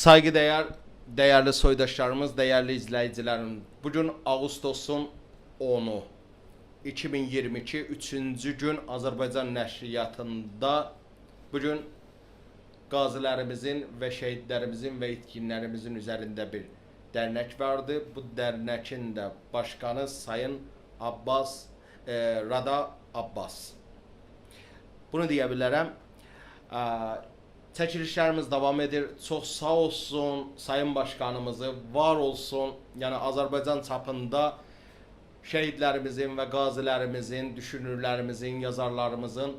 Saygıdeğer değerli soydaşlarımız, değerli izleyicilerim. Bugün Ağustos'un 10'u 2022 3-cü gün Azərbaycan nəşriyyatında bugün qazilərimizin və şəhidlərimizin və itkinlərimizin üzərində bir dərnək vardı. Bu dərnəkin də başkanı Sayın Abbas e, Rada Abbas. Bunu deyə bilərəm. Ə, Çəkilişlərimiz davam edir. Çox sağ olsun Sayın Başkanımızı, var olsun. Yəni Azərbaycan çapında şəhidlərimizin və qazilərimizin, düşünürlərimizin, yazarlarımızın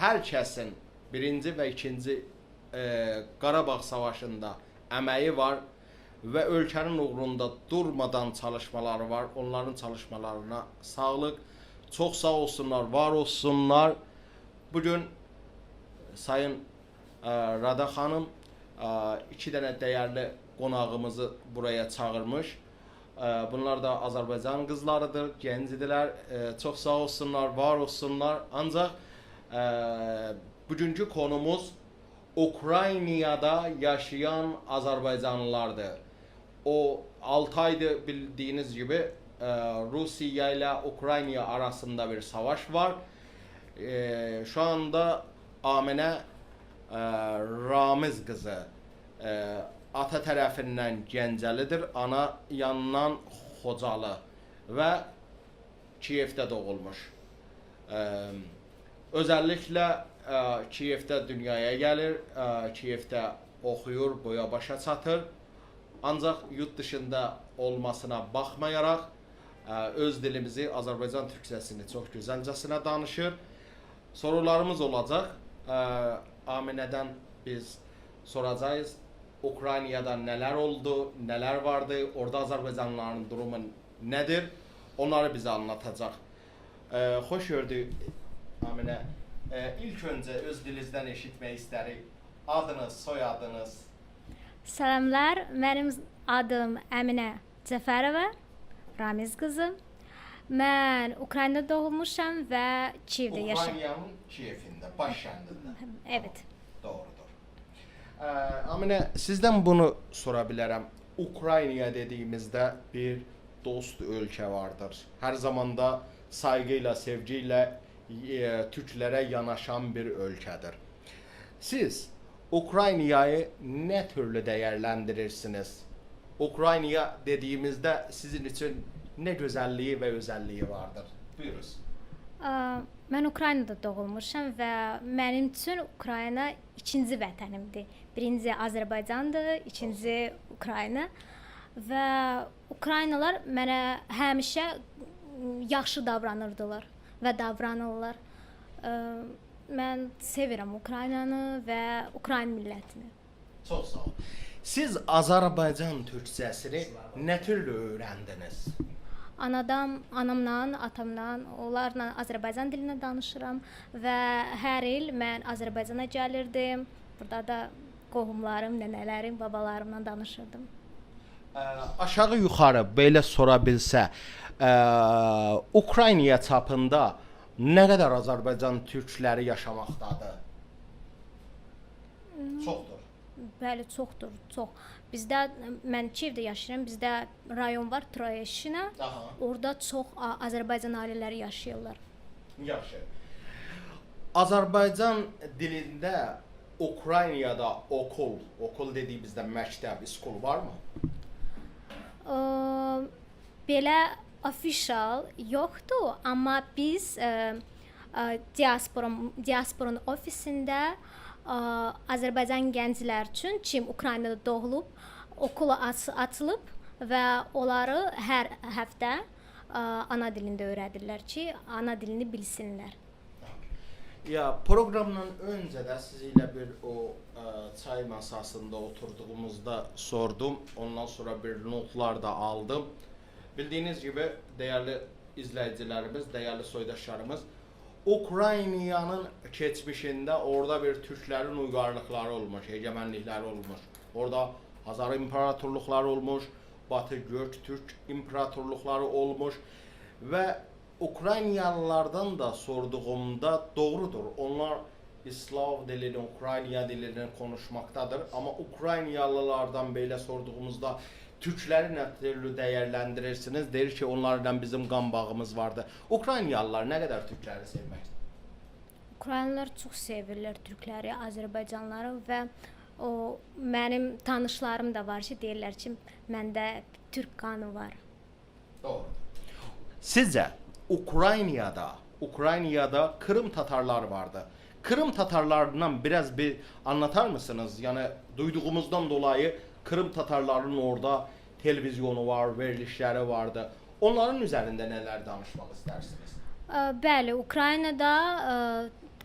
hər kəsin birinci və ikinci e, Qarabağ savaşında əməyi var və ölkənin uğrunda durmadan çalışmaları var. Onların çalışmalarına sağlıq. Çox sağ olsunlar, var olsunlar. Bugün Sayın Rada xanım e, iki dənə dəyərli qonağımızı buraya çağırmış. E, Bunlar da Azərbaycan qızlarıdır, gəncdirlər. E, Çox sağ olsunlar, var olsunlar. Ancaq bugünkü konumuz Ukraynada yaşayan Azərbaycanlılardır. O 6 aydır bildiğiniz gibi Rusya ile Ukrayna arasında bir savaş var. Şu anda Amine e, Ramiz kızı e, ata tərəfindən Gəncəlidir, ana yanından Xocalı və Kiyevdə doğulmuş. E, Özəlliklə ə, Kiyevdə dünyaya gəlir, ə, Kiyevdə oxuyur, boya başa çatır. Ancaq yurt dışında olmasına baxmayaraq öz dilimizi, Azərbaycan türkcəsini çox gözəlcəsinə danışır. Sorularımız olacaq. Ə, Aminədən biz soracağız. Ukraynada nələr oldu, nələr vardı, orada Azərbaycanlıların durumu nədir? Onları bizə anlatacaq. Ə, xoş gördük Aminə. Ə, ilk öncə öz dilinizdən eşitmək istərik. Adınız, soyadınız. Salamlar, mənim adım Əminə Cəfərova, Ramiz qızı. Mən Ukraynada doğulmuşam və Kiyevdə yaşayıram. Ukraynanın Kiyevində, baş kəndində. Evet. Doğrudur. Ə, Aminə, sizdən bunu sora bilərəm. Ukrayna dediyimizdə bir dost ölkə vardır. Hər zamanda sayğı ilə, sevgi ilə e, türklərə yanaşan bir ölkədir. Siz Ukraynayı nə türlü dəyərləndirirsiniz? Ukrayna dediyimizdə sizin üçün nə gözəlliyi və özəlliyi vardır? Buyurun. Ə, Mən Ukraynada doğulmuşam və mənim üçün Ukrayna ikinci vətənimdir. Birinci Azərbaycandır, ikinci Ukrayna və Ukraynalılar mənə həmişə yaxşı davranırdılar və davranırlar. Mən sevirəm Ukraynanı və Ukrayna millətini. Çox sağ ol. Siz Azərbaycan türkcəsini nə türlü öyrəndiniz? Anadan, anamla, atamdan, onlarla Azərbaycan dilində danışıram və hər il mən Azərbaycana gəlirdim. Burada da qohumlarım, nənələrim, babalarımla danışırdım. Ə, aşağı yuxarı belə sora bilsə, ə, Ukrayna çapında nə qədər Azərbaycan türkləri yaşamaqdadır? Çoxdur. Bəli, çoxdur, çox. Bizdə mən Kiyevdə yaşayıram. Bizdə rayon var, Troyeşina. Aha. Orada çox Azərbaycan ailələri yaşayırlar. Yaxşı. Azərbaycan dilində Ukraynada okul, okul dediyimizdə məktəb, skol varmı? Ə, belə official yoxdur, amma biz ə, ə, diaspora diasporanın ofisində ə, Azərbaycan gənclər üçün kim Ukraynada doğulub, okula aç açılıb və onları hər həftə ana dilində öyrədirlər ki, ana dilini bilsinlər. Ya programdan öncə də sizinlə bir o ə, çay masasında oturduğumuzda sordum. Ondan sonra bir notlar da aldım. Bildiyiniz gibi değerli izleyicilerimiz, değerli soydaşlarımız Ukraynanın keçmişində orada bir Türklərin uygarlıqları olmuş, egemenlikləri olmuş. Orada Hazar imparatorluqları olmuş, Batı Göktürk imparatorluqları olmuş və Ukraynalılardan da sorduğumda doğrudur. Onlar İslav dilini, Ukrayna dilini konuşmaktadır. Ama Ukraynalılardan böyle sorduğumuzda Türkleri ne türlü değerlendirirsiniz? Der ki onlardan bizim kan bağımız vardı. Ukraynalılar ne kadar Türkleri sevmekte? Ukraynalılar çox sevirlər türkləri, Azərbaycanlıları və o mənim tanışlarım da var ki, deyirlər ki, məndə türk qanı var. Doğru. Sizce Ukrayna'da, Ukrayna'da Kırım Tatarlar vardı. Kırım Tatarlarından biraz bir anlatar mısınız? Yani duyduğumuzdan dolayı Kırım Tatarların orada televizyonu var, verilişleri vardı. Onların üzerinde neler danışmak istersiniz? Ə, Bəli, Ukraynada ə,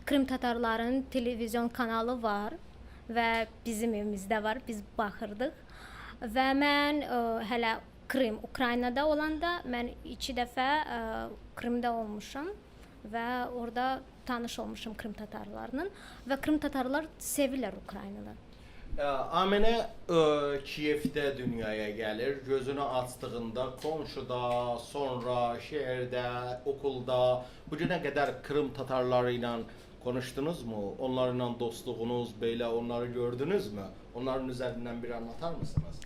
Krım tatarlarının televizyon kanalı var və bizim evimizdə var. Biz baxırdıq. Və mən ə, hələ Krım, Ukraynada olanda mən 2 dəfə ə, Krımda olmuşam və orada tanış olmuşam Krım tatarlarının və Krım tatarlar sevirlər Ukraynalı. Ee, Amine e, Kiev'de dünyaya gelir. Gözünü açtığında komşuda, sonra şehirde, okulda bugüne kadar Kırım Tatarlarıyla konuştunuz mu? Onlarla dostluğunuz, böyle onları gördünüz mü? Onların üzerinden bir anlatar mısınız?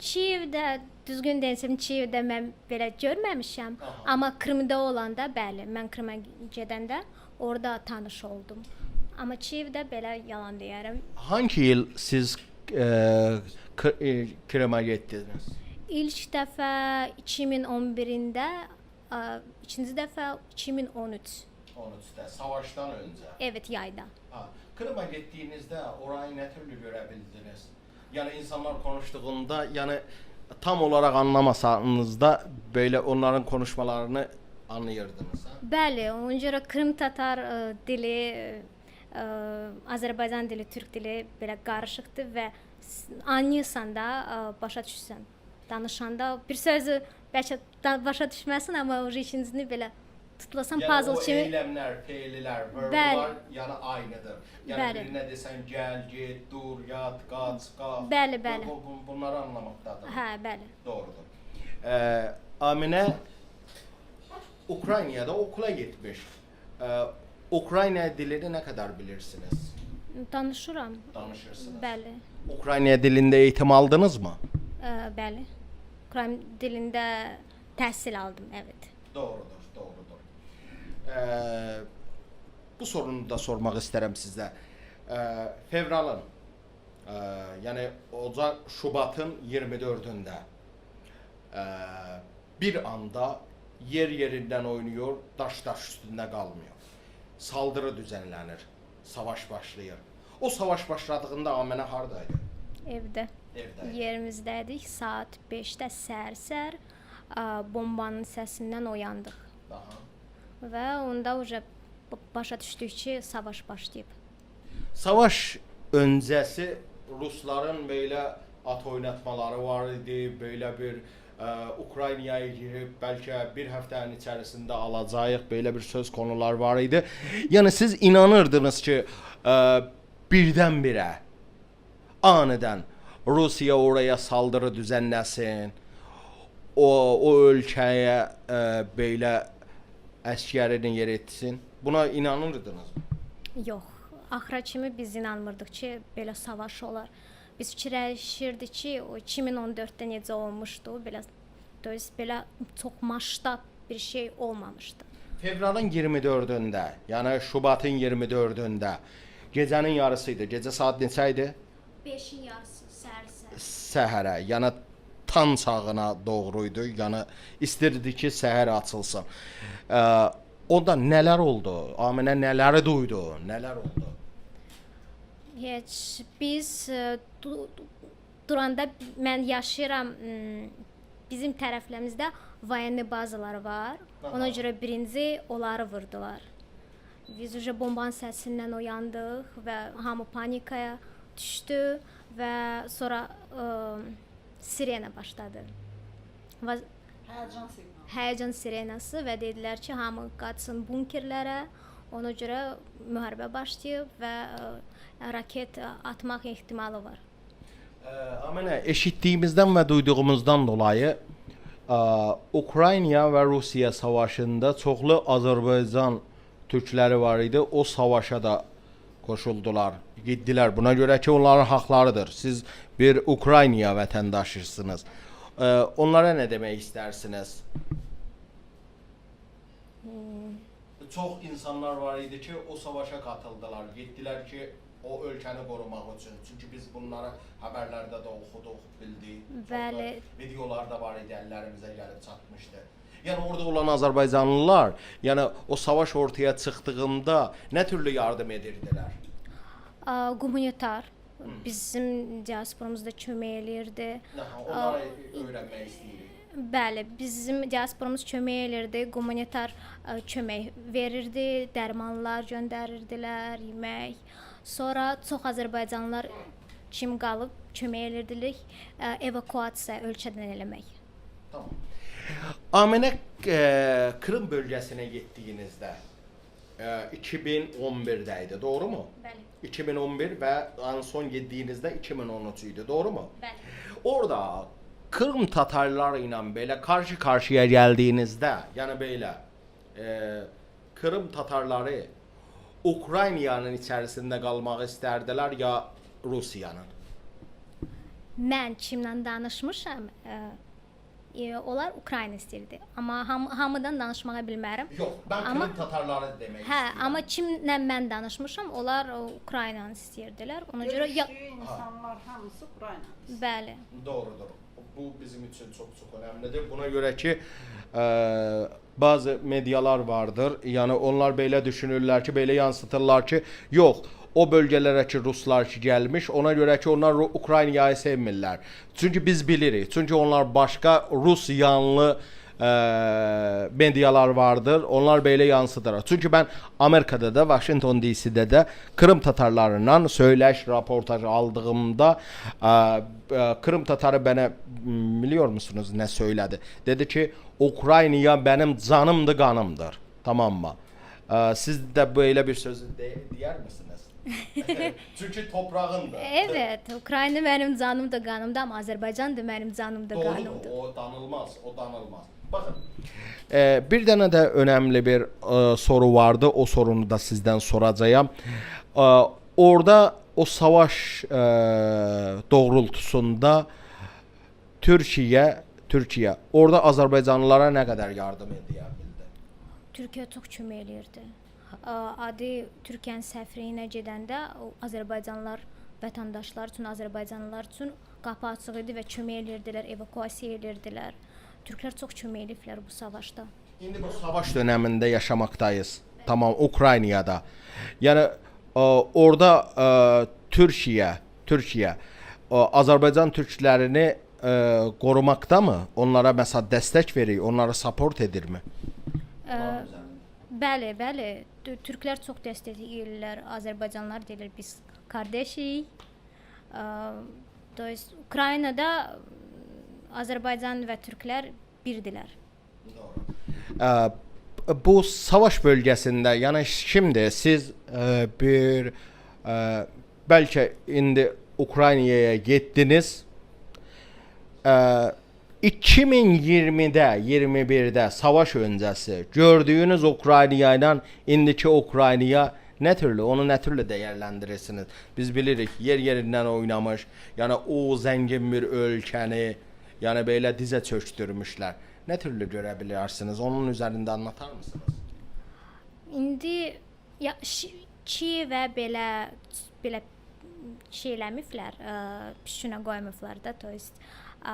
Kiyevdə, düzgün desəm, Kiyevdə mən belə görməmişəm, Aha. amma Krımda olanda bəli, mən Krıma gedəndə orada tanış oldum. Amma Kiyevdə belə yalan deyərəm. Hangi yıl siz e, e, Kırım'a gittiniz? İlk dəfə 2011-də, ə, ikinci dəfə 2013. 13'te, savaştan önce. Evet, yayda. Ha, Kırım'a gittiğinizde orayı ne türlü görebildiniz? Yani insanlar konuştuğunda yani tam olarak anlamasanız da böyle onların konuşmalarını anlayırdınız. Ha? Bəli, ona görə Krım tatar ə, dili, Azərbaycan dili, türk dili belə qarışıqdır və anlayırsan da, ə, başa düşürsən. Danışanda bir sözü bəlkə başa düşməsin, amma o ikincini belə tutulasan Yani puzzle kimi eylemler, fiiller, Bəli. verblar yani aynıdır. Yani Bəli. birine desen gel, git, dur, yat, kaç, kalk. Bəli, bəli. Bu, bu- bunları anlamaktadır. Hə, bəli. Doğrudur. Ee, Amine Ukrayna'da okula gitmiş. Ee, Ukrayna dilini ne kadar bilirsiniz? Danışıram. Danışırsınız. Bəli. Ukrayna dilinde eğitim aldınız mı? Ə, bəli. Ukrayn dilində təhsil aldım, evet. Doğrudur, doğrudur. Ee, bu sorunu da sormak isterim size. Ee, fevralın, e, yani Ocak, Şubat'ın 24'ünde e, bir anda yer yerinden oynuyor, taş taş üstünde kalmıyor. Saldırı düzenlenir, savaş başlıyor. O savaş başladığında Amene hardaydı? Evdə. Evdeydi. Yerimizdəydik. Saat 5-də səhər-səhər ə, bombanın səsindən oyandıq. Daha. Və onda uca başa düşdük ki, savaş başlayıb. Savaş öncəsi Rusların belə at oynatmaları var idi, belə bir Ukraynaya girib bəlkə bir həftənin içərisində alacağıq, belə bir söz konular var idi. Yəni siz inanırdınız ki, ə, birdən-birə aniden Rusiya oraya saldırı düzenləsin. O o ölkəyə ə, belə əskərini yer etsin. Buna inanırdınız mı? Yox, axıra kimi biz inanmırdıq ki, belə savaş olar Biz fikirləşirdik ki, o 2014-də necə olmuşdu, belə то есть belə çox maştab bir şey olmamışdı. Fevralın 24-ündə, yəni Şubatın 24-ündə gecənin yarısıydı. Gecə saat neçə idi? 5-in yarısı səhər-səhər. Səhərə, yəni tan çağına doğru idi. Yəni istirdi ki, səhər açılsın. Ə, onda nələr oldu? Aminə nələri duydu? Nələr oldu? Heç biz ə, du- duranda mən yaşayıram bizim tərəflərimizdə voyenni bazalar var. Ona görə birinci onları vurdular. Biz uje bombanın səsindən oyandıq və hamı panikaya düşdü və sonra ə, sirena başladı. Və Həyəcan siqnalı. həyəcan sirenası və dedilər ki, hamı qaçsın bunkerlərə. Ona görə müharibə başlayıb və ə, raket ə, atmaq ehtimalı var. Ə, Aminə, eşitdiyimizdən və duyduğumuzdan dolayı ə, Ukrayna və Rusiya savaşında çoxlu Azərbaycan türkləri var idi. O savaşa da koşuldular, gittiler. Buna göre ki onların haklarıdır. Siz bir Ukrayna vətəndaşısınız. Ee, onlara ne demek istersiniz? Çox insanlar var idi ki, o savaşa katıldılar. Getdilər ki, o ölkəni qorumaq üçün. Çünki biz bunları xəbərlərdə də oxuduq, bildik. Bəli. Videolar da var idi, əllərimizə gəlib çatmışdı. Yəni orada olan Azərbaycanlılar, yəni o savaş ortaya çıxdığında nə türlü yardım edirdilər? Ə, Humanitar bizim diasporamızda kömək eləyirdi. Onları öyrənmək istəyirik. Bəli, bizim diasporamız kömək elirdi, humanitar ə, kömək verirdi, dərmanlar göndərirdilər, yemək. Sonra çox Azərbaycanlılar kim qalıb kömək edirdilər, ə, evakuasiya ölkədən eləmək. Tamam. Aminə e, Kırım bölgəsinə getdiyinizdə e, 2011-də idi, doğru mu? Bəli. 2011 və en son getdiyinizdə 2013 idi, doğru mu? Bəli. Orada Kırım Tatarları ilə belə karşı karşıya gəldiyinizdə, yəni belə e, Kırım Tatarları Ukraynanın içərisində qalmaq istərdilər ya Rusiyanın? Mən kimlə danışmışam, ə, e, onlar Ukrayna istəyirdi. Amma ham hamıdan danışmağa bilmərəm. Yox, mən Amma- Kırım Tatarları demək Hə, istəyirəm. amma kimlə mən danışmışam, onlar Ukraynanı istəyirdilər. Ona görə ya, insanlar hamısı Ukrayna. bəli. Doğrudur. Bu bizim için çok çok önemlidir. Buna göre ki e, bazı medyalar vardır. Yani onlar böyle düşünürler ki, böyle yansıtırlar ki, yok o bölgelere ki Ruslar ki gelmiş, ona göre ki onlar Ukrayna'yı sevmirlər. Çünkü biz bilirik. Çünkü onlar başka Rus yanlı medyalar vardır. Onlar böyle yansıtır. Çünkü ben Amerika'da da Washington DC'de de Kırım Tatarlarından söyleş raportaj aldığımda e, e, Kırım Tatarı bana m, biliyor musunuz ne söyledi? Dedi ki Ukrayna benim canımdı kanımdır. Tamam mı? E, siz de böyle bir sözü de, diyer misiniz? Çünkü toprağındır. Evet, Ukrayna mənim canımda, qanımda, amma Azərbaycan da mənim canımda, Doğrudur. qanımda. O danılmaz. O danılmaz. Bakın. Ee, bir tane de önemli bir e, soru vardı. O sorunu da sizden soracağım. Ee, orada o savaş e, doğrultusunda Türkiye Türkiye orada Azerbaycanlılara ne kadar yardım ediyor? Türkiyə çox kömək eləyirdi. Adi Türkiyənin səfirliyinə gedəndə Azərbaycanlılar vətəndaşlar üçün, Azərbaycanlılar üçün qapı açıq idi və kömək eləyirdilər, evakuasiya eləyirdilər. Türklər çox kömək eləyiblər bu savaşda. Şimdi bu savaş döneminde yaşamaktayız. Tamam Ukrayna'da. Yani e, orada e, Türkiye, Türkiye e, Azerbaycan Türklerini e, korumakta mı? Onlara mesela destek veriyor, onlara support edir mi? Ə, Bəli, bəli. Tü- Türklər çox dəstəkləyirlər. Azərbaycanlılar deyirlər biz qardaşıyıq. Ə, To есть Ukraynada Azərbaycan və Türklər birdilər. Ee, bu savaş bölgesinde yani şimdi siz e, bir e, belki indi Ukrayna'ya gittiniz. E, 2020'de 21'de savaş öncesi gördüğünüz Ukrayna ile indiki Ukrayna'ya ne türlü onu ne türlü değerlendirirsiniz? Biz bilirik yer yerinden oynamış. Yani o zengin bir ülkeni yani böyle dize çöktürmüşler. Ne türlü görebilirsiniz? Onun üzerinde anlatar mısınız? İndi ya şi- ki və belə belə şey eləmiflər, ə, pişünə qoymuflar da, to есть ə,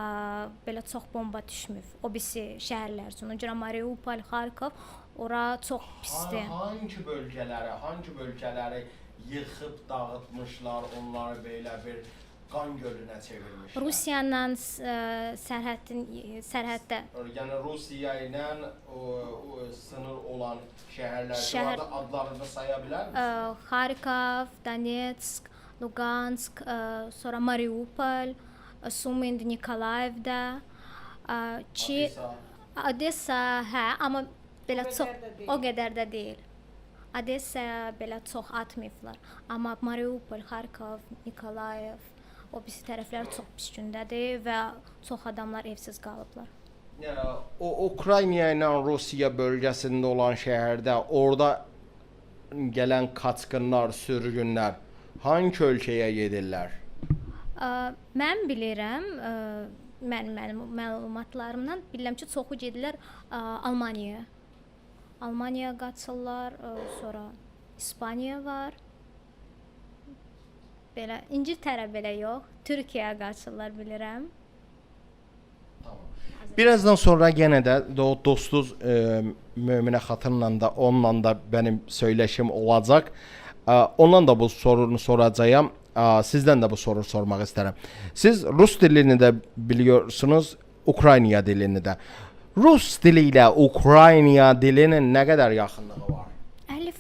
belə çox bomba düşmüb. O birisi şəhərlər üçün. Ona görə Mariupol, Xarkov ora çox pisdir. Hangi bölgeleri, hangi bölgeleri yıkıp dağıtmışlar, onları böyle bir kan gölüne çevirmişler. Rusiyanla ə, sərhədin sərhəddə Yani Rusya ile o, o sınır olan Şehir- Şehir... adlarını sayabilir misiniz? ə, Xarkov, Donetsk, Lugansk, ə, sonra Mariupol, ə, Sumi indi Nikolayevdə, ə, ki Odessa. Hə, amma belə çox o qədər də deyil. Odessa belə çox atmayıblar. Amma Mariupol, Xarkov, Nikolayev o birisi tərəflər çox pis gündədir və çox adamlar evsiz qalıblar. O Ukrayna ile Rusya bölgesinde olan şehirde orada gelen kaçkınlar, sürgünler hangi ölkəyə gedirlər? Ə, Mən bilirəm, ə, mənim mənim məlumatlarımdan bilirəm ki, çoxu gedirlər ə, Almaniyaya. Almaniyaya qaçırlar, ə, sonra İspaniya var. Belə İngiltərə belə yox, Türkiyəyə qaçırlar bilirəm. Birazdan sonra yenə də dostuz e, Möminə xatınla da onunla da benim söyləşim olacaq. E, ondan da bu sorunu soracağam. E, sizdən də bu soru sormaq istərəm. Siz rus dilini də biliyorsunuz, Ukrayna dilini də. Rus dili ilə Ukrayna dilinin nə qədər yaxınlığı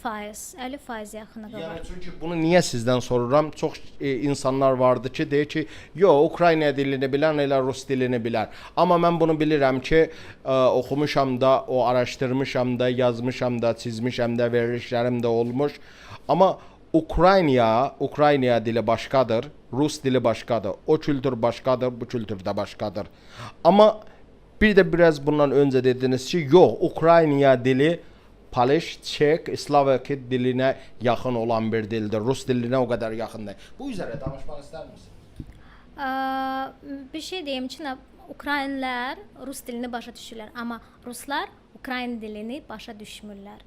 var? 50%, 50% yaxınlığı var. Yəni çünki bunu niyə sizdən soruram? Çox e, insanlar vardı ki, deyir ki, "Yo, Ukrayna dilini bilən elə rus dilini bilər." Amma mən bunu bilirəm ki, e, oxumuşam da, o araşdırmışam da, yazmışam da, çizmişəm də, verilişlərim də olmuş. Amma Ukrayna, Ukrayna dili başqadır, rus dili başqadır. O kültür başqadır, bu kültür də başqadır. Amma bir də biraz bundan öncə dediniz ki, yox, Ukrayna dili Polish, Çek, Slovak dilinə yaxın olan bir dildir. Rus dilinə o qədər yaxın deyil. Bu üzərə danışmaq istərmisiniz? Bir şey deyim ki, Ukraynlılar rus dilini başa düşürlər, amma ruslar Ukrayna dilini başa düşmürlər.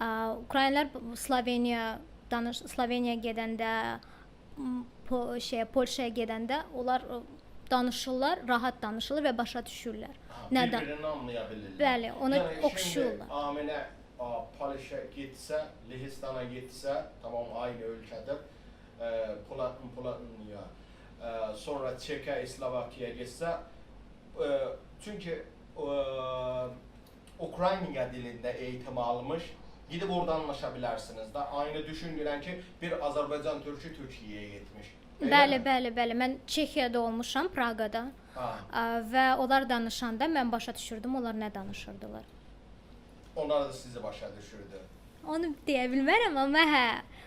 Ə, Ukraynlılar Sloveniya danış Sloveniyaya gedəndə po, şey Polşaya gedəndə onlar ə, danışırlar, rahat danışırlar və başa düşürlər. Nədən? Bəli, ona Yəni, oxşuyurlar. Aminə a, Polşa getsə, Lehistana getsə, tamam aynı ölkədir. E, Pula, Poloniya, e, sonra Çekə, Slovakiyaya getsə, e, çünki e, Ukrayna dilində eğitim almış, gidib orada anlaşa bilərsiniz də. Aynı düşünürəm ki, bir Azərbaycan türkü Türkiyəyə getmiş. Elə Bəli, bəli, bəli. Mən Çexiyada olmuşam, Praqada. Ha, və onlar danışanda mən başa düşürdüm onlar nə danışırdılar. Onlar da sizi başa düşürdü. Onu deyə bilmərəm, amma hə.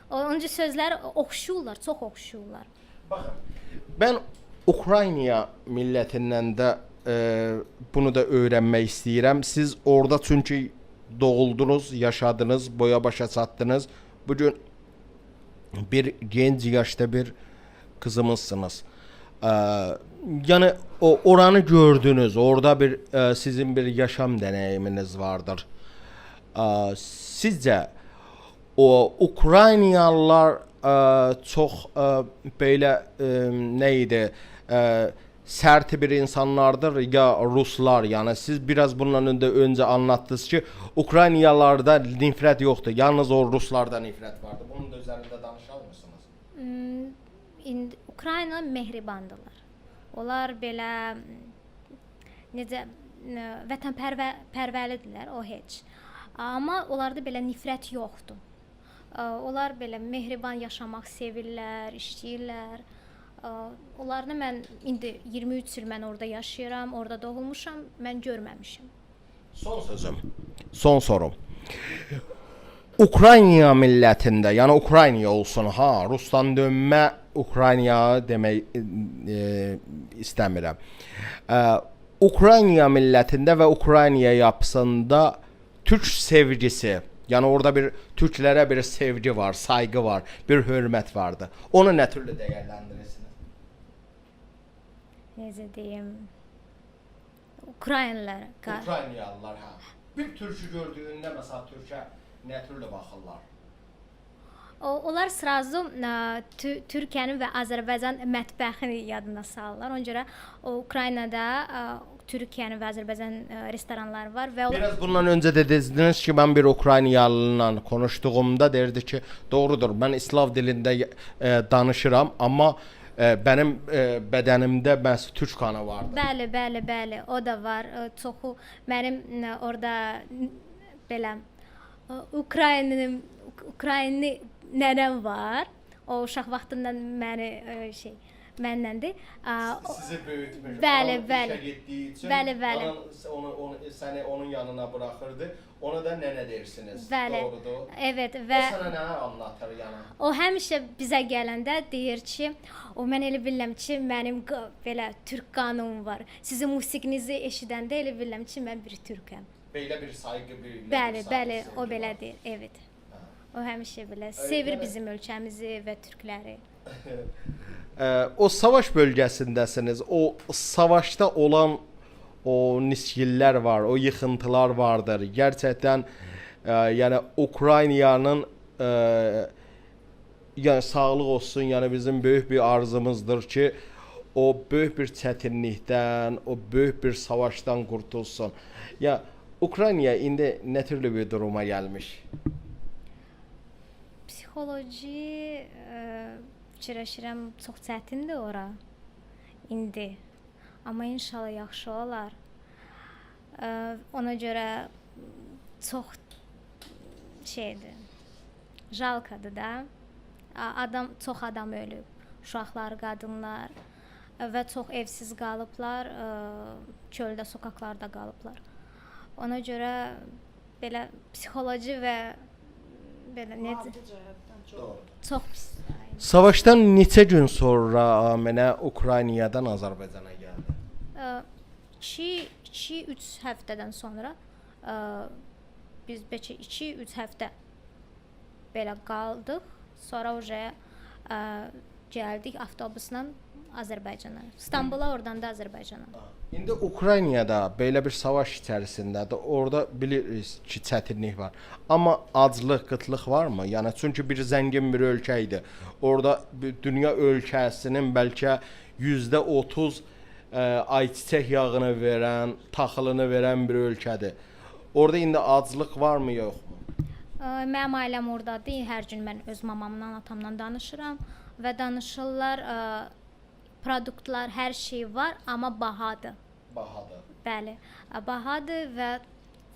Onuncu sözlər oxşuyurlar, çox oxşuyurlar. Baxın, mən Ukrayna millətindən də e, bunu da öyrənmək istəyirəm. Siz orada çünki doğuldunuz, yaşadınız, boya başa çatdınız. Bu gün bir genç yaşda bir kızımızsınız. Ee, yani o oranı gördünüz. Orada bir e, sizin bir yaşam deneyiminiz vardır. Sizcə o Ukraynalılar e, çox e, belə sert bir insanlardır ya Ruslar yani siz biraz bundan önce önce anlattınız ki Ukraynalılarda nifrət yoxdur. Yalnız o Ruslarda nifrət vardı. Bunun da üzərində danışar mısınız? Hmm, Ukrayna mehribandılar. Onlar belə necə n- vətənpərvə pərvəlidirlər, o heç. Amma onlarda belə nifrət yoxdur. Onlar belə mehriban yaşamaq sevirlər, işləyirlər. Ə, Onları mən indi 23 il mən orada yaşayıram, orada doğulmuşam, mən görməmişəm. Son sözüm. Son sorum. Ukrayna millətində, yəni Ukrayna olsun ha, Rusdan dönmə Ukrayna demək e, istəmirəm. E, Ukrayna millətində və Ukrayna yapısında türk sevgisi, yəni orada bir türklərə bir sevgi var, sayğı var, bir hörmət vardı. Onu nə türlü dəyərləndirirsiniz? Necə deyim? Ukraynalılara qarşı Ukraynalılar ha. Bir türkü gördüyündə məsəl türkə nə türlü baxırlar? O, onlar sразу ə, Tü- Türkiyənin və Azərbaycan mətbəxini yadına salırlar. Ona görə o Ukraynada ə, Türkiyənin və Azərbaycan ə, restoranları var və Biraz bundan öncə də dediniz ki, mən bir Ukraynalılarla konuşduğumda derdi ki, doğrudur. Mən İslav dilində e, danışıram, amma e, mənim e, bədənimdə məhz türk qanı vardı. Bəli, bəli, bəli, o da var. Ə, Çoxu mənim ə, orada belə Ukraynanın Ukrayni nənəm var. O uşaq vaxtından məni ə, şey məndəndir. Sizi böyütmüş. Bəli, bəli. işə getdiyi üçün Bəli, bəli. onu, onu səni onun yanına buraxırdı. Ona da nənə deyirsiniz. Bəli. Doğrudur. Evet Və o sənə nə anlatır yəni? O həmişə bizə gələndə deyir ki, o mən elə bilirəm ki, mənim belə türk qanım var. Sizin musiqinizi eşidəndə elə bilirəm ki, mən bir türkəm. Belə bir sayğı bir Bəli, bəli, o belə deyir. Evet. O həmişə belə sevir bizim ölkəmizi və türkləri. Ee, o savaş bölgesindesiniz. O savaşta olan o niskiller var, o yıkıntılar vardır. Gerçekten e, yani Ukrayna'nın e, yani sağlık olsun yani bizim büyük bir arzumuzdur ki o büyük bir çetinlikten, o büyük bir savaştan kurtulsun. Ya Ukrayna indi ne türlü bir duruma gelmiş? Psixoloji ə, fikirləşirəm çox çətindir ora indi. Amma inşallah yaxşı olar. Ona görə çox şeydir. Jalkadır da. Adam çox adam ölüb. Uşaqlar, qadınlar və çox evsiz qalıblar, çöldə, sokaqlarda qalıblar. Ona görə belə psixoloji və belə necə çox pis. Savaştan neçə gün sonra Aminə Ukraynadan Azərbaycana gəldi? 2 2 3 həftədən sonra ə, biz bəlkə 2 3 həftə belə qaldıq. Sonra uje gəldik avtobusla Azərbaycana. İstanbula, oradan da Azərbaycana. İndi Ukraynada belə bir savaş içərisindədir. Orada bilirik ki, çətinlik var. Amma aclıq, qıtlıq varmı? Yəni çünki bir zəngin bir ölkə idi. Orada bir dünya ölkəsinin bəlkə %30 ə, ayçiçək yağını verən, taxılını verən bir ölkədir. Orada indi aclıq varmı, yoxmu? Ə, Mənim ailəm ordadır. Hər gün mən öz mamamla, atamla danışıram və danışırlar ə, produktlar, hər şey var, amma bahadır. Bahadır. Bəli, bahadır və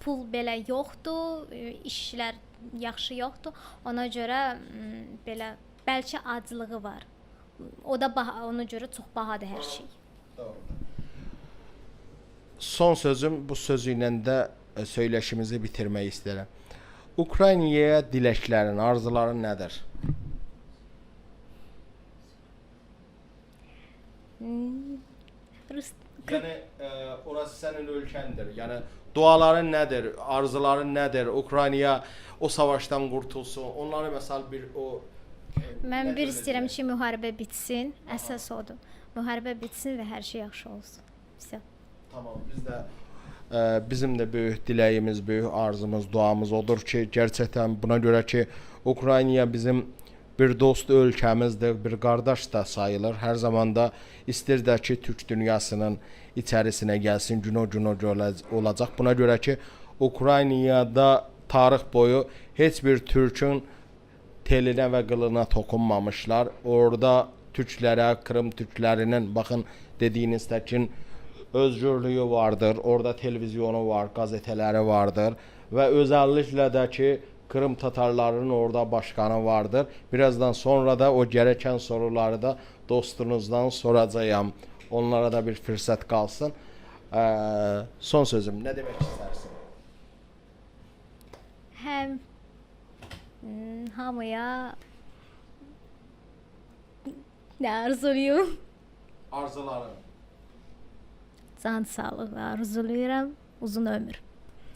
pul belə yoxdur, ə, işlər yaxşı yoxdur. Ona görə m, belə bəlkə aclığı var. O da baha, ona görə çox bahadır hər şey. Son sözüm bu sözü ilə də e, söyləşimizi bitirmək istəyirəm. Ukraynaya diləklərin, arzuların nədir? Hmm, Rus Yəni ə, orası sənin ölkəndir. Yəni duaların nədir, arzuların nədir? Ukraynaya o savaşdan qurtulsun. Onları məsəl bir o ə, Mən bir istəyirəm ki, müharibə bitsin. Əsas odur. Müharibə bitsin və hər şey yaxşı olsun. Vəsə. Tamam biz də ə, bizim də böyük diləyimiz, böyük arzumuz, duamız odur ki, gerçəkdən buna görə ki, Ukrayna bizim bir dost ölkəmizdir, bir qardaş da sayılır. Hər zaman da istir də ki, Türk dünyasının içərisinə gəlsin, günə-günə olacaq. Buna görə ki, Ukraynada tarix boyu heç bir türkün telinə və qılına toxunmamışlar. Orada türklərə, Krım türklərinin baxın dediyiniz təkin özgürlüyü vardır. Orada televizyonu var, qəzetələri vardır və özəlliklə də ki Krım tatarlarının orada başkanı vardır. Birazdan sonra da o gereken soruları da dostunuzdan soracağım. Onlara da bir fürsət qalsın. Ee, son sözüm nə demək istərsin? Həm hmm, hamıya nə arzulayım? Arzuların. Can sağlığı arzulayıram, uzun ömür.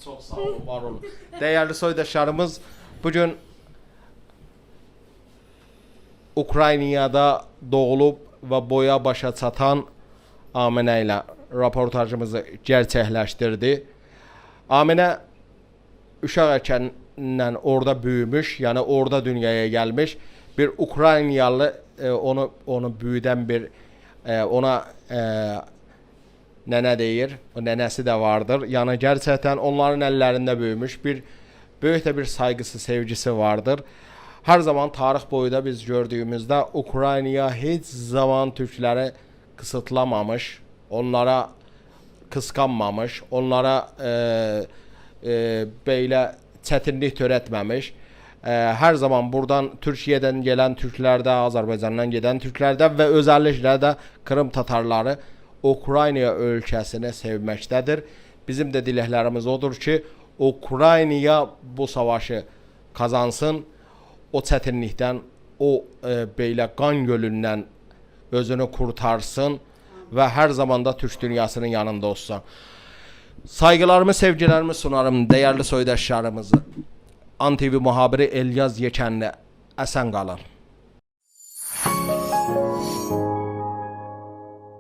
Çox sağ olun, var olun. Dəyərli soydaşlarımız, bu gün Ukraynada doğulub və boya başa çatan Aminə ilə reportajımızı gerçəkləşdirdi. Aminə uşaq ikəndən orada böyümüş, yəni orada dünyaya gəlmiş bir Ukraynalı e, onu onu böyüdən bir e, ona e, nənə deyir. O nənəsi də vardır. Yəni gerçəkdən onların əllərində böyümüş bir böyük də bir sayğısı, sevgisi vardır. Hər zaman tarix boyu da biz gördüyümüzdə Ukraynaya heç zaman türkləri qısıtlamamış, onlara qısqanmamış, onlara e, e, belə çətinlik törətməmiş. E, hər zaman burdan Türkiyədən gələn türklərdə, Azərbaycandan gedən türklərdə və özəlliklə də Krım tatarları Ukrayna ölkəsini sevməkdədir. Bizim də diləklərimiz odur ki, Ukraynaya bu savaşı qazansın. O çətinlikdən, o e, belə qan gölündən özünü qurtarsın və hər zaman da türk dünyasının yanında olsun. Saygılarımı, sevgilərimi sunarım dəyərli soydaşlarımızı. ANTV mühabiri Elyaz Yekənli. Əsən qalın.